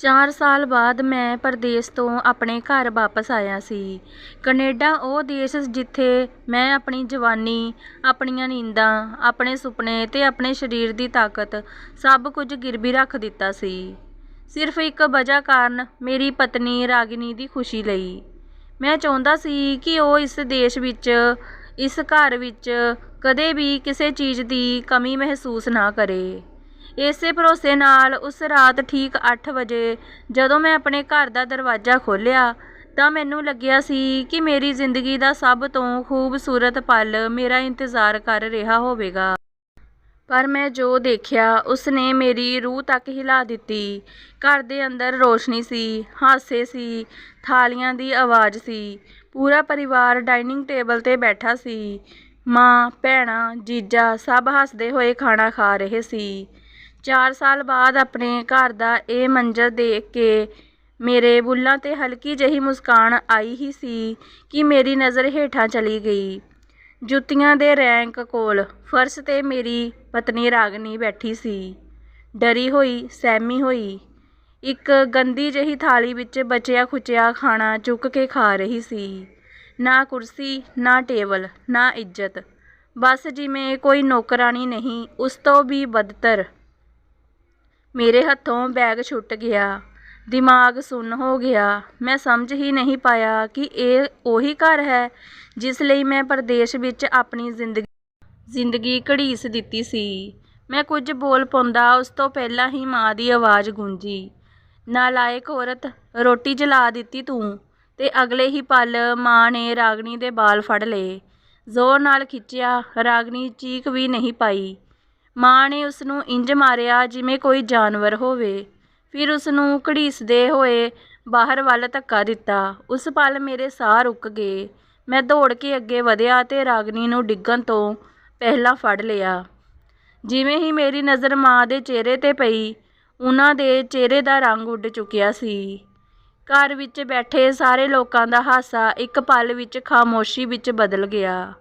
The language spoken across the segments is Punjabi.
ਚਾਰ ਸਾਲ ਬਾਅਦ ਮੈਂ ਪਰਦੇਸ ਤੋਂ ਆਪਣੇ ਘਰ ਵਾਪਸ ਆਇਆ ਸੀ। ਕਨੇਡਾ ਉਹ ਦੇਸ਼ ਜਿੱਥੇ ਮੈਂ ਆਪਣੀ ਜਵਾਨੀ, ਆਪਣੀਆਂ ਨੀਂਦਾਂ, ਆਪਣੇ ਸੁਪਨੇ ਤੇ ਆਪਣੇ ਸਰੀਰ ਦੀ ਤਾਕਤ ਸਭ ਕੁਝ ਗਿਰਵੀ ਰੱਖ ਦਿੱਤਾ ਸੀ, ਸਿਰਫ਼ ਇੱਕ ਵਜ੍ਹਾ ਕਾਰਨ ਮੇਰੀ ਪਤਨੀ ਰਾਗਿਨੀ ਦੀ ਖੁਸ਼ੀ ਲਈ। ਮੈਂ ਚਾਹੁੰਦਾ ਸੀ ਕਿ ਉਹ ਇਸ ਦੇਸ਼ ਵਿੱਚ, ਇਸ ਘਰ ਵਿੱਚ ਕਦੇ ਵੀ ਕਿਸੇ ਚੀਜ਼ ਦੀ ਕਮੀ ਮਹਿਸੂਸ ਨਾ ਕਰੇ। ਇਸੇ ਭਰੋਸੇ ਨਾਲ ਉਸ ਰਾਤ ਠੀਕ ਅੱਠ ਵਜੇ ਜਦੋਂ ਮੈਂ ਆਪਣੇ ਘਰ ਦਾ ਦਰਵਾਜ਼ਾ ਖੋਲ੍ਹਿਆ, ਤਾਂ ਮੈਨੂੰ ਲੱਗਿਆ ਸੀ ਕਿ ਮੇਰੀ ਜ਼ਿੰਦਗੀ ਦਾ ਸਭ ਤੋਂ ਖੂਬਸੂਰਤ ਪਲ ਮੇਰਾ ਇੰਤਜ਼ਾਰ ਕਰ ਰਿਹਾ ਹੋਵੇਗਾ। ਪਰ ਮੈਂ ਜੋ ਦੇਖਿਆ, ਉਸ ਨੇ ਮੇਰੀ ਰੂਹ ਤੱਕ ਹਿਲਾ ਦਿੱਤੀ। ਘਰ ਦੇ ਅੰਦਰ ਰੋਸ਼ਨੀ ਸੀ, ਹਾਸੇ ਸੀ, ਥਾਲੀਆਂ ਦੀ ਆਵਾਜ਼ ਸੀ। ਪੂਰਾ ਪਰਿਵਾਰ ਡਾਇਨਿੰਗ ਟੇਬਲ 'ਤੇ ਬੈਠਾ ਸੀ। ਮਾਂ, ਭੈਣਾਂ, ਜੀਜਾ ਸਭ ਹੱਸਦੇ ਹੋਏ ਖਾਣਾ ਖਾ ਰਹੇ ਸੀ। ਚਾਰ ਸਾਲ ਬਾਅਦ ਆਪਣੇ ਘਰ ਦਾ ਇਹ ਮੰਜ਼ਰ ਦੇਖ ਕੇ ਮੇਰੇ ਬੁੱਲ੍ਹਾਂ 'ਤੇ ਹਲਕੀ ਜਿਹੀ ਮੁਸਕਾਨ ਆਈ ਹੀ ਸੀ ਕਿ ਮੇਰੀ ਨਜ਼ਰ ਹੇਠਾਂ ਚਲੀ ਗਈ। ਜੁੱਤੀਆਂ ਦੇ ਰੈਂਕ ਕੋਲ ਫ਼ਰਸ਼ 'ਤੇ ਮੇਰੀ ਪਤਨੀ ਰਾਗਨੀ ਬੈਠੀ ਸੀ, ਡਰੀ ਹੋਈ, ਸਹਿਮੀ ਹੋਈ। ਇੱਕ ਗੰਦੀ ਜਿਹੀ ਥਾਲੀ ਵਿੱਚ ਬਚਿਆ-ਖੁਚਿਆ ਖਾਣਾ ਚੁੱਕ ਕੇ ਖਾ ਰਹੀ ਸੀ। ਨਾ ਕੁਰਸੀ, ਨਾ ਟੇਬਲ, ਨਾ ਇੱਜ਼ਤ, ਬਸ ਜਿਵੇਂ ਕੋਈ ਨੌਕਰਾਣੀ ਨਹੀਂ, ਉਸ ਤੋਂ ਵੀ ਬਦਤਰ। ਮੇਰੇ ਹੱਥੋਂ ਬੈਗ ਛੁੱਟ ਗਿਆ, ਦਿਮਾਗ਼ ਸੁੰਨ ਹੋ ਗਿਆ। ਮੈਂ ਸਮਝ ਹੀ ਨਹੀਂ ਪਾਇਆ ਕਿ ਇਹ ਉਹੀ ਘਰ ਹੈ, ਜਿਸ ਲਈ ਮੈਂ ਪਰਦੇਸ ਵਿੱਚ ਆਪਣੀ ਜ਼ਿੰਦਗੀ ਘੜੀਸ ਦਿੱਤੀ ਸੀ। ਮੈਂ ਕੁਝ ਬੋਲ ਪਾਉਂਦਾ, ਉਸ ਤੋਂ ਪਹਿਲਾਂ ਹੀ ਮਾਂ ਦੀ ਆਵਾਜ਼ ਗੂੰਜੀ, "ਨਾਲਾਇਕ ਔਰਤ, ਰੋਟੀ ਜਲਾ ਦਿੱਤੀ ਤੂੰ।" ਤੇ ਅਗਲੇ ਹੀ ਪਲ ਮਾਂ ਨੇ ਰਾਗਿਨੀ ਦੇ ਬਾਲ ਫੜ ਲਏ, ਜ਼ੋਰ ਨਾਲ ਖਿੱਚਿਆ। ਰਾਗਿਨੀ ਚੀਕ ਵੀ ਨਹੀਂ ਪਾਈ। ਮਾਂ ਨੇ ਉਸ ਨੂੰ ਇੰਜ ਮਾਰਿਆ ਜਿਵੇਂ ਕੋਈ ਜਾਨਵਰ ਹੋਵੇ, ਫਿਰ ਉਸ ਨੂੰ ਘੜੀਸਦੇ ਹੋਏ ਬਾਹਰ ਵੱਲ ਧੱਕਾ ਦਿੱਤਾ। ਉਸ ਪਲ ਮੇਰੇ ਸਾਹ ਰੁਕ ਗਏ। ਮੈਂ ਦੌੜ ਕੇ ਅੱਗੇ ਵਧਿਆ ਤੇ ਰਾਗਨੀ ਨੂੰ ਡਿੱਗਣ ਤੋਂ ਪਹਿਲਾਂ ਫੜ ਲਿਆ। ਜਿਵੇਂ ਹੀ ਮੇਰੀ ਨਜ਼ਰ ਮਾਂ ਦੇ ਚਿਹਰੇ 'ਤੇ ਪਈ, ਉਹਨਾਂ ਦੇ ਚਿਹਰੇ ਦਾ ਰੰਗ ਉੱਡ ਚੁੱਕਿਆ ਸੀ। ਘਰ ਵਿੱਚ ਬੈਠੇ ਸਾਰੇ ਲੋਕਾਂ ਦਾ ਹਾਸਾ ਇੱਕ ਪਲ ਵਿੱਚ ਖ਼ਾਮੋਸ਼ੀ ਵਿੱਚ ਬਦਲ ਗਿਆ।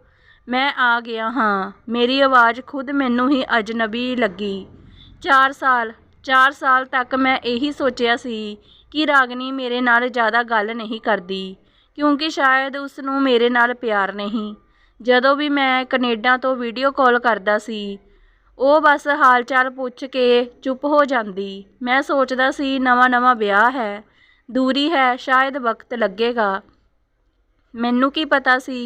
"ਮੈਂ ਆ ਗਿਆ ਹਾਂ।" ਮੇਰੀ ਆਵਾਜ਼ ਖ਼ੁਦ ਮੈਨੂੰ ਹੀ ਅਜਨਬੀ ਲੱਗੀ। ਚਾਰ ਸਾਲ, ਚਾਰ ਸਾਲ ਤੱਕ ਮੈਂ ਇਹੀ ਸੋਚਿਆ ਸੀ ਕਿ ਰਾਗਨੀ ਮੇਰੇ ਨਾਲ ਜ਼ਿਆਦਾ ਗੱਲ ਨਹੀਂ ਕਰਦੀ, ਕਿਉਂਕਿ ਸ਼ਾਇਦ ਉਸ ਨੂੰ ਮੇਰੇ ਨਾਲ ਪਿਆਰ ਨਹੀਂ। ਜਦੋਂ ਵੀ ਮੈਂ ਕਨੇਡਾ ਤੋਂ ਵੀਡੀਓ ਕਾਲ ਕਰਦਾ ਸੀ, ਉਹ ਬਸ ਹਾਲ-ਚਾਲ ਪੁੱਛ ਕੇ ਚੁੱਪ ਹੋ ਜਾਂਦੀ। ਮੈਂ ਸੋਚਦਾ ਸੀ, ਨਵਾਂ-ਨਵਾਂ ਵਿਆਹ ਹੈ, ਦੂਰੀ ਹੈ, ਸ਼ਾਇਦ ਵਕਤ ਲੱਗੇਗਾ। ਮੈਨੂੰ ਕੀ ਪਤਾ ਸੀ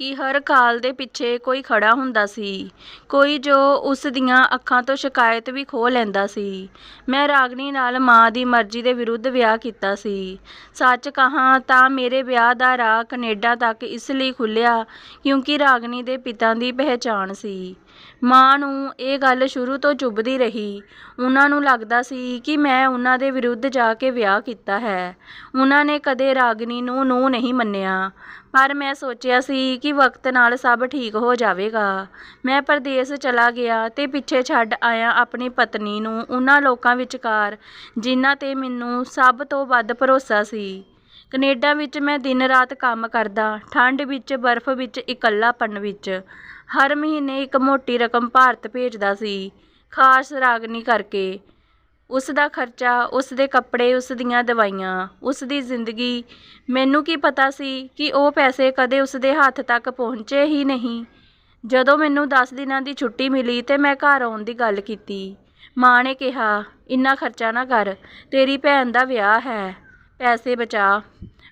ਕਿ ਹਰ ਕਾਲ ਦੇ ਪਿੱਛੇ ਕੋਈ ਖੜ੍ਹਾ ਹੁੰਦਾ ਸੀ, ਕੋਈ ਜੋ ਉਸ ਦੀਆਂ ਅੱਖਾਂ ਤੋਂ ਸ਼ਿਕਾਇਤ ਵੀ ਖੋਹ ਲੈਂਦਾ ਸੀ। ਮੈਂ ਰਾਗਣੀ ਨਾਲ ਮਾਂ ਦੀ ਮਰਜ਼ੀ ਦੇ ਵਿਰੁੱਧ ਵਿਆਹ ਕੀਤਾ ਸੀ। ਸੱਚ ਕਹਾਂ ਤਾਂ ਮੇਰੇ ਵਿਆਹ ਦਾ ਰਾਹ ਕਨੇਡਾ ਤੱਕ ਇਸ ਲਈ ਖੁੱਲ੍ਹਿਆ ਕਿਉਂਕਿ ਰਾਗਣੀ ਦੇ ਪਿਤਾ ਦੀ ਪਹਿਚਾਣ ਸੀ। ਮਾਂ ਨੂੰ ਇਹ ਗੱਲ ਸ਼ੁਰੂ ਤੋਂ ਚੁੱਭਦੀ ਰਹੀ। ਉਹਨਾਂ ਨੂੰ ਲੱਗਦਾ ਸੀ ਕਿ ਮੈਂ ਉਹਨਾਂ ਦੇ ਵਿਰੁੱਧ ਜਾ ਕੇ ਵਿਆਹ ਕੀਤਾ ਹੈ। ਉਹਨਾਂ ਨੇ ਕਦੇ ਰਾਗਨੀ ਨੂੰ ਨੂੰਹ ਨਹੀਂ ਮੰਨਿਆ, ਪਰ ਮੈਂ ਸੋਚਿਆ ਸੀ ਕਿ ਵਕਤ ਨਾਲ ਸਭ ਠੀਕ ਹੋ ਜਾਵੇਗਾ। ਮੈਂ ਪਰਦੇਸ ਚਲਾ ਗਿਆ ਤੇ ਪਿੱਛੇ ਛੱਡ ਆਇਆ ਆਪਣੀ ਪਤਨੀ ਨੂੰ ਉਹਨਾਂ ਲੋਕਾਂ ਵਿਚਕਾਰ ਜਿਨ੍ਹਾਂ 'ਤੇ ਮੈਨੂੰ ਸਭ ਤੋਂ ਵੱਧ ਭਰੋਸਾ ਸੀ। ਕਨੇਡਾ ਵਿੱਚ ਮੈਂ ਦਿਨ-ਰਾਤ ਕੰਮ ਕਰਦਾ, ਠੰਡ ਵਿੱਚ, ਬਰਫ਼ ਵਿੱਚ, ਇਕੱਲਾਪਣ ਵਿੱਚ। ਹਰ ਮਹੀਨੇ ਇੱਕ ਮੋਟੀ ਰਕਮ ਭਾਰਤ ਭੇਜਦਾ ਸੀ, ਖ਼ਾਸ ਰਾਗਨੀ ਕਰਕੇ। ਉਸ ਦਾ ਖ਼ਰਚਾ, ਉਸ ਦੇ ਕੱਪੜੇ, ਉਸ ਦੀਆਂ ਦਵਾਈਆਂ, ਉਸ ਦੀ ਜ਼ਿੰਦਗੀ। ਮੈਨੂੰ ਕੀ ਪਤਾ ਸੀ ਕਿ ਉਹ ਪੈਸੇ ਕਦੇ ਉਸ ਦੇ ਹੱਥ ਤੱਕ ਪਹੁੰਚੇ ਹੀ ਨਹੀਂ। ਜਦੋਂ ਮੈਨੂੰ ਦਸ ਦਿਨਾਂ ਦੀ ਛੁੱਟੀ ਮਿਲੀ ਤੇ ਮੈਂ ਘਰ ਆਉਣ ਦੀ ਗੱਲ ਕੀਤੀ, ਮਾਂ ਨੇ ਕਿਹਾ, "ਇੰਨਾ ਖ਼ਰਚਾ ਨਾ ਕਰ, ਤੇਰੀ ਭੈਣ ਦਾ ਵਿਆਹ ਹੈ, ਪੈਸੇ ਬਚਾ।"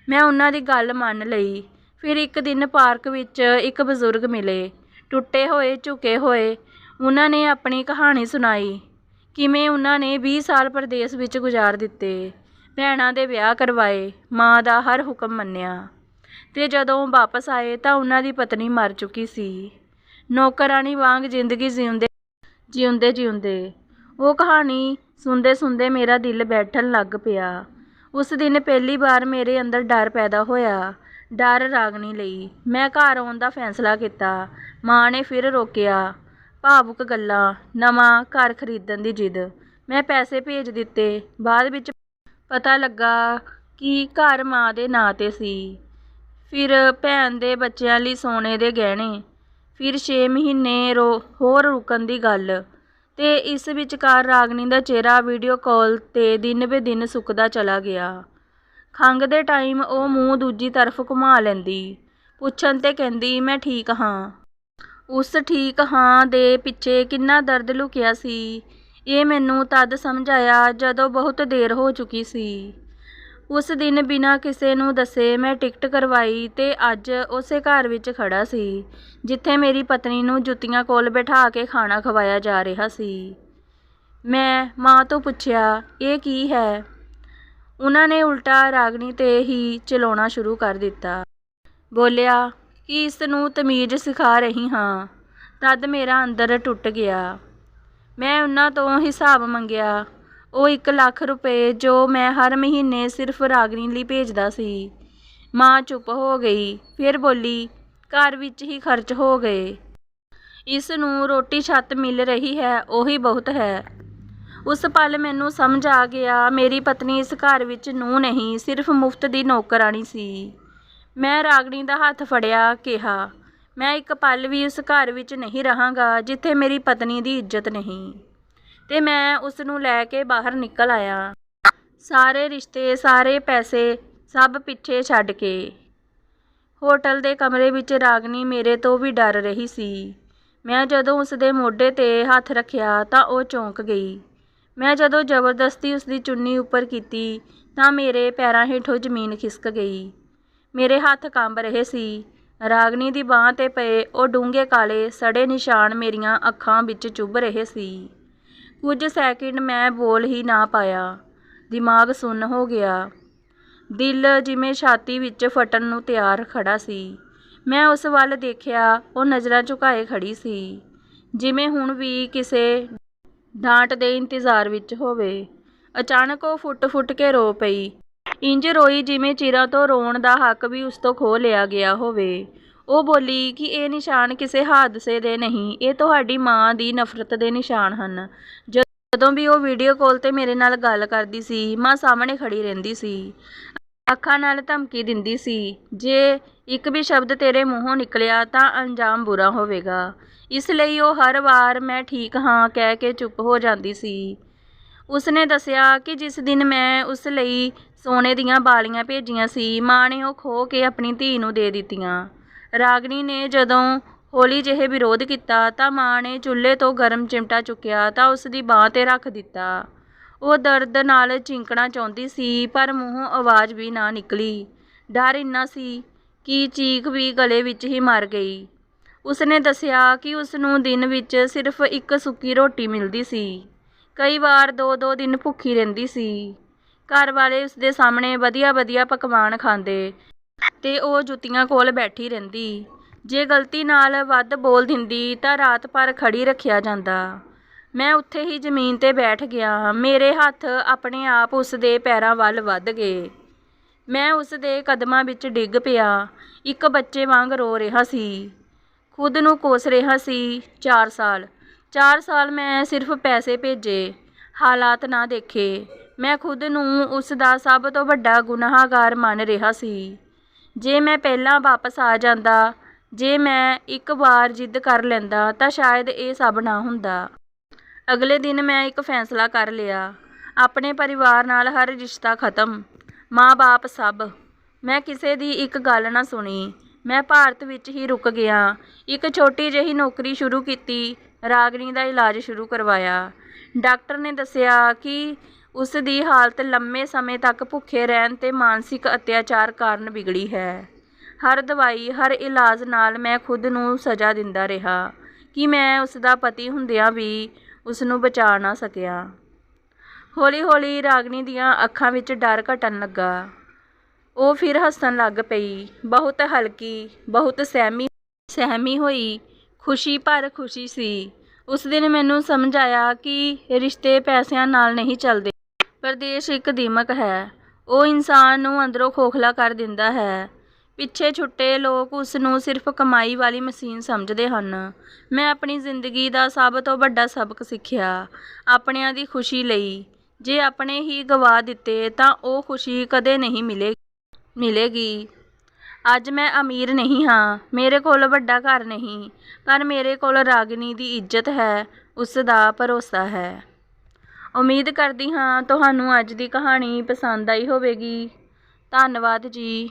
ਮੈਂ ਉਹਨਾਂ ਦੀ ਗੱਲ ਮੰਨ ਲਈ। ਫਿਰ ਇੱਕ ਦਿਨ ਪਾਰਕ ਵਿੱਚ ਇੱਕ ਬਜ਼ੁਰਗ ਮਿਲੇ, ਟੁੱਟੇ ਹੋਏ, ਝੁਕੇ ਹੋਏ। ਉਹਨਾਂ ਨੇ ਆਪਣੀ ਕਹਾਣੀ ਸੁਣਾਈ, ਕਿਵੇਂ ਉਹਨਾਂ ਨੇ ਵੀਹ ਸਾਲ ਪਰਦੇਸ ਵਿੱਚ ਗੁਜ਼ਾਰ ਦਿੱਤੇ, ਭੈਣਾਂ ਦੇ ਵਿਆਹ ਕਰਵਾਏ, ਮਾਂ ਦਾ ਹਰ ਹੁਕਮ ਮੰਨਿਆ, ਅਤੇ ਜਦੋਂ ਵਾਪਸ ਆਏ ਤਾਂ ਉਹਨਾਂ ਦੀ ਪਤਨੀ ਮਰ ਚੁੱਕੀ ਸੀ, ਨੌਕਰਾਣੀ ਵਾਂਗ ਜ਼ਿੰਦਗੀ ਜਿਉਂਦੇ ਜਿਉਂਦੇ ਜਿਉਂਦੇ ਉਹ ਕਹਾਣੀ ਸੁਣਦੇ-ਸੁਣਦੇ ਮੇਰਾ ਦਿਲ ਬੈਠਣ ਲੱਗ ਪਿਆ। ਉਸ ਦਿਨ ਪਹਿਲੀ ਵਾਰ ਮੇਰੇ ਅੰਦਰ ਡਰ ਪੈਦਾ ਹੋਇਆ, ਡਰ ਰਾਗਣੀ ਲਈ। ਮੈਂ ਘਰ ਆਉਣ ਦਾ ਫ਼ੈਸਲਾ ਕੀਤਾ। ਮਾਂ ਨੇ ਫਿਰ ਰੋਕਿਆ, "ਭਾਵੁਕ ਗੱਲਾਂ, ਨਵਾਂ ਘਰ ਖਰੀਦਣ ਦੀ ਜ਼ਿੱਦ।" ਮੈਂ ਪੈਸੇ ਭੇਜ ਦਿੱਤੇ। ਬਾਅਦ ਵਿੱਚ ਪਤਾ ਲੱਗਾ ਕਿ ਘਰ ਮਾਂ ਦੇ ਨਾਂ 'ਤੇ ਸੀ। ਫਿਰ ਭੈਣ ਦੇ ਬੱਚਿਆਂ ਲਈ ਸੋਨੇ ਦੇ ਗਹਿਣੇ। ਫਿਰ ਛੇ ਮਹੀਨੇ ਹੋਰ ਰੁਕਣ ਦੀ ਗੱਲ, ਤੇ ਇਸ ਵਿਚਕਾਰ ਰਾਗਣੀ ਦਾ ਚਿਹਰਾ ਵੀਡੀਓ ਕਾਲ ਤੇ ਦਿਨ ਬੇ ਦਿਨ ਸੁੱਕਦਾ ਚਲਾ ਗਿਆ ਖੰਘ ਦੇ ਟਾਈਮ ਉਹ ਮੂੰਹ ਦੂਜੀ ਤਰਫ ਘੁਮਾ ਲੈਂਦੀ। ਪੁੱਛਣ ਤੇ ਕਹਿੰਦੀ, ਮੈਂ ਠੀਕ ਹਾਂ। ਉਸ ਠੀਕ ਹਾਂ ਦੇ ਪਿੱਛੇ ਕਿੰਨਾ ਦਰਦ ਲੁਕਿਆ ਸੀ। ਇਹ ਮੈਨੂੰ ਤਦ ਸਮਝ ਆਇਆ ਜਦੋਂ ਬਹੁਤ ਦੇਰ ਹੋ ਚੁੱਕੀ ਸੀ। ਉਸ ਦਿਨ ਬਿਨਾਂ ਕਿਸੇ ਨੂੰ ਦੱਸੇ ਮੈਂ ਟਿਕਟ ਕਰਵਾਈ ਤੇ ਅੱਜ ਉਸੇ ਘਰ ਵਿੱਚ ਖੜਾ ਸੀ, ਜਿੱਥੇ ਮੇਰੀ ਪਤਨੀ ਨੂੰ ਜੁੱਤੀਆਂ ਕੋਲ ਬਿਠਾ ਕੇ ਖਾਣਾ ਖਵਾਇਆ ਜਾ ਰਿਹਾ ਸੀ। ਮੈਂ ਮਾਂ ਤੋਂ ਪੁੱਛਿਆ, ਇਹ ਕੀ ਹੈ? ਉਹਨਾਂ ਨੇ ਉਲਟਾ ਰਾਗਣੀ ਤੇ ਹੀ ਚਲਾਉਣਾ ਸ਼ੁਰੂ ਕਰ ਦਿੱਤਾ। ਬੋਲਿਆ ਕਿ ਇਸ ਨੂੰ ਤਮੀਜ਼ ਸਿਖਾ ਰਹੀ ਹਾਂ। ਤਦ ਮੇਰਾ ਅੰਦਰ ਟੁੱਟ ਗਿਆ। ਮੈਂ ਉਹਨਾਂ ਤੋਂ ਹਿਸਾਬ ਮੰਗਿਆ। ਉਹ 1 ਲੱਖ ਰੁਪਏ ਜੋ ਮੈਂ ਹਰ ਮਹੀਨੇ ਸਿਰਫ ਰਾਗਣੀ ਲਈ ਭੇਜਦਾ ਸੀ। ਮਾਂ ਚੁੱਪ ਹੋ ਗਈ। ਫਿਰ ਬੋਲੀ, ਘਰ ਵਿੱਚ ਹੀ ਖਰਚ ਹੋ ਗਏ। ਇਸ ਨੂੰ ਰੋਟੀ ਛੱਤ ਮਿਲ ਰਹੀ ਹੈ, ਉਹੀ ਬਹੁਤ ਹੈ। ਉਸ ਪਲ ਮੈਨੂੰ ਸਮਝ ਆ ਗਿਆ, ਮੇਰੀ ਪਤਨੀ ਇਸ ਘਰ ਵਿੱਚ ਨੂੰ ਨਹੀਂ, ਸਿਰਫ ਮੁਫਤ ਦੀ ਨੌਕਰਾਣੀ ਸੀ। ਮੈਂ ਰਾਗਣੀ ਦਾ ਹੱਥ ਫੜਿਆ, ਕਿਹਾ, ਮੈਂ ਇੱਕ ਪਲ ਵੀ ਉਸ ਘਰ ਵਿੱਚ ਨਹੀਂ ਰਹਾਂਗਾ, ਜਿੱਥੇ ਮੇਰੀ ਪਤਨੀ ਦੀ ਇੱਜ਼ਤ ਨਹੀਂ। ਤੇ ਮੈਂ ਉਸ ਨੂੰ ਲੈ ਕੇ ਬਾਹਰ ਨਿਕਲ ਆਇਆ। ਸਾਰੇ ਰਿਸ਼ਤੇ, ਸਾਰੇ ਪੈਸੇ ਸਭ ਪਿੱਛੇ ਛੱਡ ਕੇ। ਹੋਟਲ ਦੇ ਕਮਰੇ ਵਿੱਚ ਰਾਗਣੀ ਮੇਰੇ ਤੋਂ ਵੀ ਡਰ ਰਹੀ ਸੀ। ਮੈਂ ਜਦੋਂ ਉਸ ਦੇ ਮੋਢੇ ਤੇ ਹੱਥ ਰੱਖਿਆ ਤਾਂ ਉਹ ਚੌਂਕ ਗਈ। ਮੈਂ ਜਦੋਂ ਜ਼ਬਰਦਸਤੀ ਉਸ ਦੀ ਚੁੰਨੀ ਉੱਪਰ ਕੀਤੀ ਤਾਂ ਮੇਰੇ ਪੈਰਾਂ ਹੇਠੋਂ ਜ਼ਮੀਨ ਖਿਸਕ ਗਈ। ਮੇਰੇ ਹੱਥ ਕੰਬ ਰਹੇ ਸੀ। ਰਾਗਣੀ ਦੀ ਬਾਹ ਤੇ ਪਏ ਉਹ ਡੂੰਘੇ ਕਾਲੇ ਸੜੇ ਨਿਸ਼ਾਨ ਮੇਰੀਆਂ ਅੱਖਾਂ ਵਿੱਚ ਚੁੱਭ ਰਹੇ ਸੀ। ਕੁਝ ਸੈਕਿੰਡ ਮੈਂ ਬੋਲ ਹੀ ਨਾ ਪਾਇਆ। ਦਿਮਾਗ ਸੁੰਨ ਹੋ ਗਿਆ। ਦਿਲ ਜਿਵੇਂ ਛਾਤੀ ਵਿੱਚ ਫਟਣ ਨੂੰ ਤਿਆਰ ਖੜਾ ਸੀ। ਮੈਂ ਉਸ ਵੱਲ ਦੇਖਿਆ, ਉਹ ਨਜ਼ਰਾਂ ਝੁਕਾਏ ਖੜੀ ਸੀ। ਜਿਵੇਂ ਹੁਣ ਵੀ ਕਿਸੇ ਡਾਂਟ ਦੇ ਇੰਤਜ਼ਾਰ ਵਿੱਚ ਹੋਵੇ। ਅਚਾਨਕ ਉਹ ਫੁੱਟ-ਫੁੱਟ ਕੇ ਰੋ ਪਈ। ਇੰਜ ਰੋਈ ਜਿਵੇਂ ਚਿਰਾਂ ਤੋਂ ਰੋਣ ਦਾ ਹੱਕ ਵੀ ਉਸ ਤੋਂ ਖੋਹ ਲਿਆ ਗਿਆ ਹੋਵੇ। ਉਹ ਬੋਲੀ ਕਿ ਇਹ ਨਿਸ਼ਾਨ ਕਿਸੇ ਹਾਦਸੇ ਦੇ ਨਹੀਂ, ਇਹ ਤੁਹਾਡੀ ਮਾਂ ਦੀ ਨਫ਼ਰਤ ਦੇ ਨਿਸ਼ਾਨ ਹਨ। ਜਦੋਂ ਵੀ ਉਹ ਵੀਡੀਓ ਕਾਲ ਤੇ ਮੇਰੇ ਨਾਲ ਗੱਲ ਕਰਦੀ ਸੀ, ਮਾਂ ਸਾਹਮਣੇ ਖੜੀ ਰਹਿੰਦੀ ਸੀ। ਅੱਖਾਂ ਨਾਲ ਧਮਕੀ ਦਿੰਦੀ ਸੀ, ਜੇ ਇੱਕ ਵੀ ਸ਼ਬਦ ਤੇਰੇ ਮੂੰਹੋਂ ਨਿਕਲਿਆ ਤਾਂ ਅੰਜਾਮ ਬੁਰਾ ਹੋਵੇਗਾ। ਇਸ ਲਈ ਉਹ ਹਰ ਵਾਰ ਮੈਂ ਠੀਕ ਹਾਂ ਕਹਿ ਕੇ ਚੁੱਪ ਹੋ ਜਾਂਦੀ ਸੀ। ਉਸਨੇ ਦੱਸਿਆ ਕਿ ਜਿਸ ਦਿਨ ਮੈਂ ਉਸ ਲਈ ਸੋਨੇ ਦੀਆਂ ਬਾਲੀਆਂ ਭੇਜੀਆਂ ਸੀ, ਮਾਂ ਨੇ ਉਹ ਖੋ ਕੇ ਆਪਣੀ ਧੀ ਨੂੰ ਦੇ ਦਿੱਤੀਆਂ। ਰਾਗਣੀ ਨੇ ਜਦੋਂ ਹੌਲੀ ਜਿਹੇ ਵਿਰੋਧ ਕੀਤਾ ਤਾਂ ਮਾਂ ਨੇ ਚੁੱਲ੍ਹੇ ਤੋਂ ਗਰਮ ਚਿਮਟਾ ਚੁੱਕਿਆ ਤਾਂ ਉਸ ਦੀ ਬਾਹ ਤੇ ਰੱਖ ਦਿੱਤਾ। ਉਹ ਦਰਦ ਨਾਲ ਚਿੰਕਣਾ ਚਾਹੁੰਦੀ ਸੀ, ਪਰ ਮੂੰਹੋਂ ਆਵਾਜ਼ ਵੀ ਨਾ ਨਿਕਲੀ। ਡਰ ਇੰਨਾ ਸੀ ਕਿ ਚੀਖ ਵੀ ਗਲੇ ਵਿੱਚ ਹੀ ਮਰ ਗਈ। ਉਸਨੇ ਦੱਸਿਆ ਕਿ ਉਸ ਨੂੰ ਦਿਨ ਵਿੱਚ ਸਿਰਫ ਇੱਕ ਸੁੱਕੀ ਰੋਟੀ ਮਿਲਦੀ ਸੀ। ਕਈ ਵਾਰ ਦੋ ਦੋ ਦਿਨ ਭੁੱਖੀ ਰਹਿੰਦੀ ਸੀ। ਘਰ ਵਾਲੇ ਉਸ ਦੇ ਸਾਹਮਣੇ ਵਧੀਆ ਵਧੀਆ ਪਕਵਾਨ ਖਾਂਦੇ ਤੇ ਉਹ ਜੁੱਤੀਆਂ ਕੋਲ ਬੈਠੀ ਰਹਿੰਦੀ। ਜੇ ਗਲਤੀ ਨਾਲ ਵੱਧ ਬੋਲ ਦਿੰਦੀ ਤਾਂ ਰਾਤ ਭਰ ਖੜੀ ਰੱਖਿਆ ਜਾਂਦਾ। ਮੈਂ ਉੱਥੇ ਹੀ ਜ਼ਮੀਨ ਤੇ ਬੈਠ ਗਿਆ। ਮੇਰੇ ਹੱਥ ਆਪਣੇ ਆਪ ਉਸ ਦੇ ਪੈਰਾਂ ਵੱਲ ਵੱਧ ਗਏ। ਮੈਂ ਉਸ ਦੇ ਕਦਮਾਂ ਵਿੱਚ ਡਿੱਗ ਪਿਆ। ਇੱਕ ਬੱਚੇ ਵਾਂਗ ਰੋ ਰਿਹਾ ਸੀ। ਖੁਦ ਨੂੰ ਕੋਸ ਰਿਹਾ ਸੀ 4 ਸਾਲ। 4 ਸਾਲ ਮੈਂ ਸਿਰਫ ਪੈਸੇ ਭੇਜੇ, ਹਾਲਾਤ ਨਾ ਦੇਖੇ। ਮੈਂ ਖੁਦ ਨੂੰ ਉਸ ਦਾ ਸਭ ਤੋਂ ਵੱਡਾ ਗੁਨਾਹਗਾਰ ਮੰਨ ਰਿਹਾ ਸੀ। ਜੇ ਮੈਂ ਪਹਿਲਾਂ ਵਾਪਸ ਆ ਜਾਂਦਾ, ਜੇ ਮੈਂ ਇੱਕ ਵਾਰ ਜਿੱਦ ਕਰ ਲੈਂਦਾ ਤਾਂ ਸ਼ਾਇਦ ਇਹ ਸਭ ਨਾ ਹੁੰਦਾ। ਅਗਲੇ ਦਿਨ ਮੈਂ ਇੱਕ ਫੈਸਲਾ ਕਰ ਲਿਆ। ਆਪਣੇ ਪਰਿਵਾਰ ਨਾਲ ਹਰ ਰਿਸ਼ਤਾ ਖਤਮ। ਮਾਂ-ਬਾਪ ਸਭ। ਮੈਂ ਕਿਸੇ ਦੀ ਇੱਕ ਗੱਲ ਨਾ ਸੁਣੀ। ਮੈਂ ਭਾਰਤ ਵਿੱਚ ਹੀ ਰੁਕ ਗਿਆ। ਇੱਕ ਛੋਟੀ ਜਿਹੀ ਨੌਕਰੀ ਸ਼ੁਰੂ ਕੀਤੀ। ਰਾਗਣੀ ਦਾ ਇਲਾਜ ਸ਼ੁਰੂ ਕਰਵਾਇਆ। ਡਾਕਟਰ ਨੇ ਦੱਸਿਆ ਕਿ ਉਸ ਦੀ ਹਾਲਤ ਲੰਮੇ ਸਮੇਂ ਤੱਕ ਭੁੱਖੇ ਰਹਿਣ ਤੇ ਮਾਨਸਿਕ ਅਤਿਆਚਾਰ ਕਾਰਨ ਵਿਗੜੀ ਹੈ। ਹਰ ਦਵਾਈ, ਹਰ ਇਲਾਜ ਨਾਲ ਮੈਂ ਖੁਦ ਨੂੰ ਸਜ਼ਾ ਦਿੰਦਾ ਰਿਹਾ ਕਿ ਮੈਂ ਉਸ ਦਾ ਪਤੀ ਹੁੰਦਿਆਂ ਵੀ ਉਸ ਨੂੰ ਬਚਾ ਨਾ ਸਕਿਆ। ਹੌਲੀ-ਹੌਲੀ ਰਾਗਨੀ ਦੀਆਂ ਅੱਖਾਂ ਵਿੱਚ ਡਰ ਘਟਣ ਲੱਗਾ। ਉਹ ਫਿਰ ਹੱਸਣ ਲੱਗ ਪਈ। ਬਹੁਤ ਹਲਕੀ, ਬਹੁਤ ਸਹਿਮੀ ਸਹਿਮੀ ਹੋਈ। ਖੁਸ਼ੀ ਪਰ ਖੁਸ਼ੀ ਸੀ। ਉਸ ਦਿਨ ਮੈਨੂੰ ਸਮਝ ਆਇਆ ਕਿ ਰਿਸ਼ਤੇ ਪੈਸਿਆਂ ਨਾਲ ਨਹੀਂ ਚੱਲਦੇ। ਪਰਦੇਸ਼ ਇੱਕ ਦੀਮਕ ਹੈ। ਉਹ ਇਨਸਾਨ ਨੂੰ ਅੰਦਰੋਂ ਖੋਖਲਾ ਕਰ ਦਿੰਦਾ ਹੈ। ਪਿੱਛੇ ਛੁੱਟੇ ਲੋਕ ਉਸ ਨੂੰ ਸਿਰਫ ਕਮਾਈ ਵਾਲੀ ਮਸ਼ੀਨ ਸਮਝਦੇ ਹਨ। ਮੈਂ ਆਪਣੀ ਜ਼ਿੰਦਗੀ ਦਾ ਸਭ ਤੋਂ ਵੱਡਾ ਸਬਕ ਸਿੱਖਿਆ, ਆਪਣਿਆਂ ਦੀ ਖੁਸ਼ੀ ਲਈ। ਜੇ ਆਪਣੇ ਹੀ ਗਵਾ ਦਿੱਤੇ ਤਾਂ ਉਹ ਖੁਸ਼ੀ ਕਦੇ ਨਹੀਂ ਮਿਲੇ, ਮਿਲੇਗੀ। ਅੱਜ ਮੈਂ ਅਮੀਰ ਨਹੀਂ ਹਾਂ, ਮੇਰੇ ਕੋਲ ਵੱਡਾ ਘਰ ਨਹੀਂ, ਪਰ ਮੇਰੇ ਕੋਲ ਰਾਗਨੀ ਦੀ ਇੱਜ਼ਤ ਹੈ, ਉਸ ਦਾ ਭਰੋਸਾ ਹੈ। ਉਮੀਦ ਕਰਦੀ ਹਾਂ ਤੁਹਾਨੂੰ ਅੱਜ ਦੀ ਕਹਾਣੀ ਪਸੰਦ ਆਈ ਹੋਵੇਗੀ। ਧੰਨਵਾਦ ਜੀ।